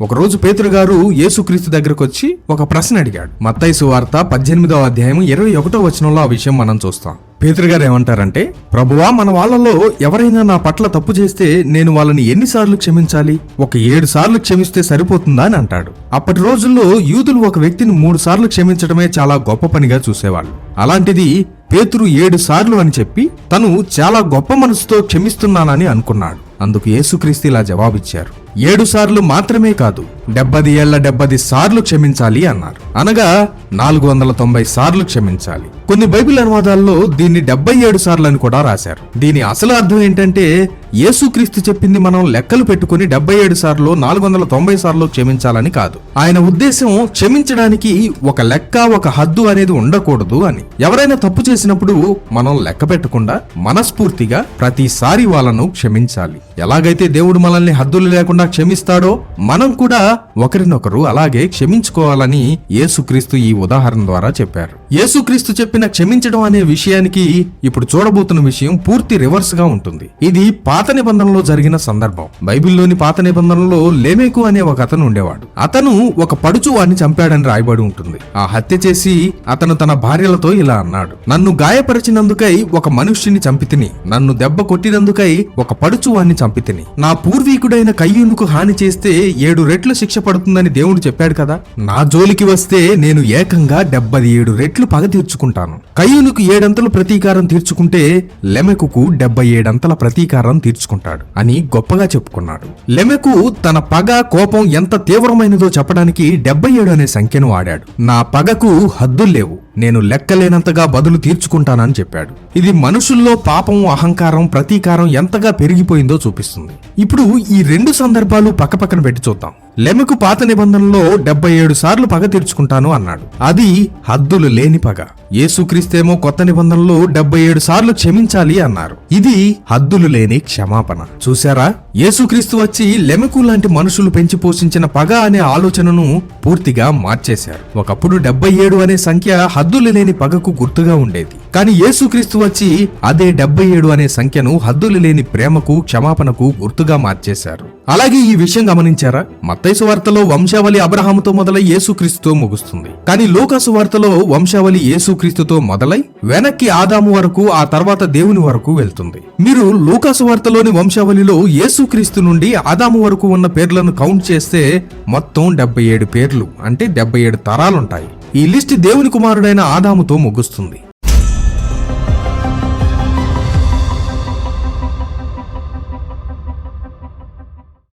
ఒకరోజు పేతురు గారు యేసుక్రీస్తు దగ్గరకు వచ్చి ఒక ప్రశ్న అడిగాడు. మత్తైసు వార్త పద్దెనిమిదవ అధ్యాయం ఇరవై ఒకటో వచనంలో ఆ విషయం మనం చూస్తాం. పేతురు గారు ఏమంటారంటే ప్రభువా మన వాళ్ళలో ఎవరైనా నా పట్ల తప్పు చేస్తే నేను వాళ్ళని ఎన్నిసార్లు క్షమించాలి? ఒక ఏడు సార్లు క్షమిస్తే సరిపోతుందా? అని అంటాడు. అప్పటి రోజుల్లో యూదులు ఒక వ్యక్తిని మూడు సార్లు క్షమించడమే చాలా గొప్ప పనిగా చూసేవాళ్ళు. అలాంటిది పేతురు ఏడు సార్లు అని చెప్పి తను చాలా గొప్ప మనసుతో క్షమిస్తున్నానని అనుకున్నాడు. అందుకు యేసుక్రీస్తు ఇలా జవాబిచ్చారు. ఏడు సార్లు మాత్రమే కాదు డెబ్బది ఏళ్ళ డెబ్బది సార్లు క్షమించాలి అన్నారు. అనగా నాలుగు వందల తొంభై సార్లు క్షమించాలి. కొన్ని బైబిల్ అనువాదాల్లో దీన్ని డెబ్బై ఏడు సార్లు అని కూడా రాశారు. దీని అసలు అర్థం ఏంటంటే యేసుక్రీస్తు చెప్పింది మనం లెక్కలు పెట్టుకుని డెబ్బై ఏడు సార్లు నాలుగు వందల తొంభై సార్లు క్షమించాలని కాదు. ఆయన ఉద్దేశం క్షమించడానికి ఒక లెక్క ఒక హద్దు అనేది ఉండకూడదు అని. ఎవరైనా తప్పు చేసినప్పుడు మనం లెక్క పెట్టకుండా మనస్ఫూర్తిగా ప్రతిసారి వాళ్ళను క్షమించాలి. ఎలాగైతే దేవుడు మనల్ని హద్దులు లేకుండా క్షమిస్తాడో మనం కూడా ఒకరినొకరు అలాగే క్షమించుకోవాలని యేసుక్రీస్తు ఈ ఉదాహరణ ద్వారా చెప్పారు. యేసుక్రీస్తు చెప్పిన క్షమించడం అనే విషయానికి ఇప్పుడు చూడబోతున్న విషయం పూర్తి రివర్స్గా ఉంటుంది. ఇది పాత పాత నిబంధనలో జరిగిన సందర్భం. బైబిల్లోని పాత నిబంధనలో లేమేకు అనే ఒక అతను ఉండేవాడు. అతను ఒక పడుచు వాడిని చంపాడని రాయబడి ఉంటుంది. ఆ హత్య చేసి అతను తన భార్యలతో ఇలా అన్నాడు. నన్ను గాయపరిచినందుకై ఒక మనుష్యుని చంపితిని నన్ను దెబ్బ కొట్టినందుకై ఒక పడుచు వాణ్ణి చంపితిని నా పూర్వీకుడైన కయ్యూనుకు హాని చేస్తే ఏడు రెట్లు శిక్ష పడుతుందని దేవుడు చెప్పాడు కదా? నా జోలికి వస్తే నేను ఏకంగా డెబ్బై ఏడు రెట్లు పగ తీర్చుకుంటాను. కయ్యూనుకు ఏడంతలు ప్రతీకారం తీర్చుకుంటే లెమెకుకు డెబ్బై ఏడంతల ప్రతీకారం తీర్చుకుంటాడు అని గొప్పగా చెప్పుకున్నాడు. లెమెకు తన పగ కోపం ఎంత తీవ్రమైనదో చెప్పడానికి డెబ్బై ఏడు అనే సంఖ్యను వాడాడు. నా పగకు హద్దుల్లేవు నేను లెక్కలేనంతగా బదులు తీర్చుకుంటానని చెప్పాడు. ఇది మనుషుల్లో పాపం అహంకారం ప్రతీకారం ఎంతగా పెరిగిపోయిందో చూపిస్తుంది. ఇప్పుడు ఈ రెండు సందర్భాలు పక్కపక్కన పెట్టి చూద్దాం. లెమెకు పాత నిబంధనలో డెబ్బై ఏడు సార్లు పగ తీర్చుకుంటాను అన్నాడు. అది హద్దులు లేని పగ. యేసుక్రీస్తేమో కొత్త నిబంధనలో డెబ్బై ఏడు సార్లు క్షమించాలి అన్నారు. ఇది హద్దులు లేని క్షమాపణ. చూశారా? యేసుక్రీస్తు వచ్చి లెమెకు లాంటి మనుషులు పెంచి పోషించిన పగ అనే ఆలోచనను పూర్తిగా మార్చేశారు. ఒకప్పుడు డెబ్బై ఏడు అనే సంఖ్య హద్దులు లేని పగకు గుర్తుగా ఉండేది. కానీ యేసుక్రీస్తు వచ్చి అదే డెబ్బై ఏడు అనే సంఖ్యను హద్దులు లేని ప్రేమకు క్షమాపణకు గుర్తుగా మార్చేశారు. అలాగే ఈ విషయం గమనించారా? మత్తైసు వార్తలో వంశావళి అబ్రహాముతో మొదలై యేసుక్రీస్తుతో ముగుస్తుంది. కానీ లోకాసు వార్తలో వంశావళి యేసుక్రీస్తుతో మొదలై వెనక్కి ఆదాము వరకు ఆ తర్వాత దేవుని వరకు వెళ్తుంది. మీరు లోకాసు వార్తలోని వంశావళిలో యేసుక్రీస్తు నుండి ఆదాము వరకు ఉన్న పేర్లను కౌంట్ చేస్తే మొత్తం డెబ్బై ఏడు పేర్లు అంటే డెబ్బై ఏడు తరాలుంటాయి. ఈ లిస్ట్ దేవుని కుమారుడైన ఆదాముతో ముగుస్తుంది.